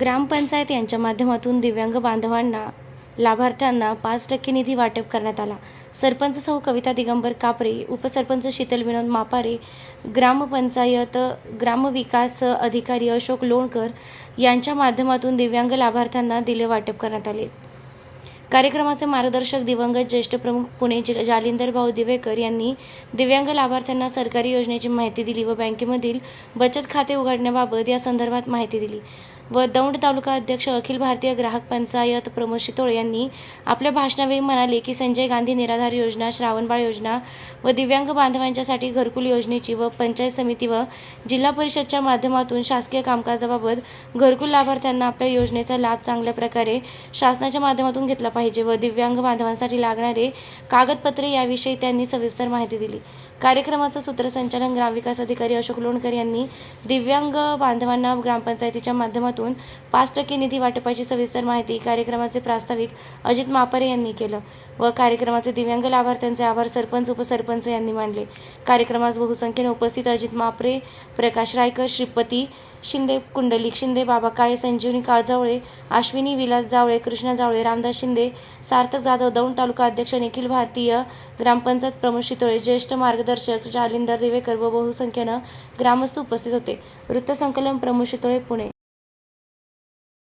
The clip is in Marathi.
ग्रामपंचायत यांच्या माध्यमातून दिव्यांग बांधवांना लाभार्थ्यांना पाच टक्के निधी वाटप करण्यात आला. सरपंच सौ कविता दिगंबर कापरे उपसरपंच शीतल विनोद मापारे ग्रामपंचायत ग्रामविकास अधिकारी अशोक लोणकर यांच्या माध्यमातून दिव्यांग लाभार्थ्यांना दिले वाटप करण्यात आले. कार्यक्रमाचे मार्गदर्शक दिवंगत ज्येष्ठ प्रमुख पुणे जिल्हा जालिंदर भाऊ दिवेकर यांनी दिव्यांग लाभार्थ्यांना सरकारी योजनेची माहिती दिली व बँकेमधील बचत खाते उघडण्याबाबत या संदर्भात माहिती दिली. व दौंड तालुका अध्यक्ष अखिल भारतीय ग्राहक पंचायत प्रमोद शितोळे यांनी आपल्या भाषणावेळी म्हणाले की संजय गांधी निराधार योजना श्रावणबाळ योजना व दिव्यांग बांधवांच्यासाठी घरकुल योजनेची व पंचायत समिती व जिल्हा परिषदच्या माध्यमातून शासकीय कामकाजाबाबत घरकुल लाभार्थ्यांना आपल्या योजनेचा लाभ चांगल्या प्रकारे शासनाच्या माध्यमातून घेतला पाहिजे व दिव्यांग बांधवांसाठी लागणारे कागदपत्रे याविषयी त्यांनी सविस्तर माहिती दिली. कार्यक्रमाचं सूत्रसंचालन ग्रामविकास अधिकारी अशोक लोणकर यांनी दिव्यांग बांधवांना ग्रामपंचायतीच्या माध्यमातून पाच टक्के निधी वाटपाची सविस्तर माहिती कार्यक्रमाचे प्रास्ताविक अजित मापरे यांनी केलं. व कार्यक्रमाचे दिव्यांग लाभार्थ्यांचे आभार सरपंच उपसरपंच यांनी मानले. कार्यक्रमास बहुसंख्येने उपस्थित अजित मापरे प्रकाश रायकर श्रीपती शिंदे कुंडलिक शिंदे बाबा काळे संजीवनी काळजावळे अश्विनी विलास जावळे कृष्णा जावळे रामदास शिंदे सार्थक जाधव दौंड तालुका अध्यक्ष निखिल भारतीय ग्रामपंचायत प्रमुख शितोळे ज्येष्ठ मार्गदर्शक जालिंदर देवेकर व बहुसंख्येनं ग्रामस्थ उपस्थित होते. वृत्तसंकलन प्रमुख शितोळे पुणे.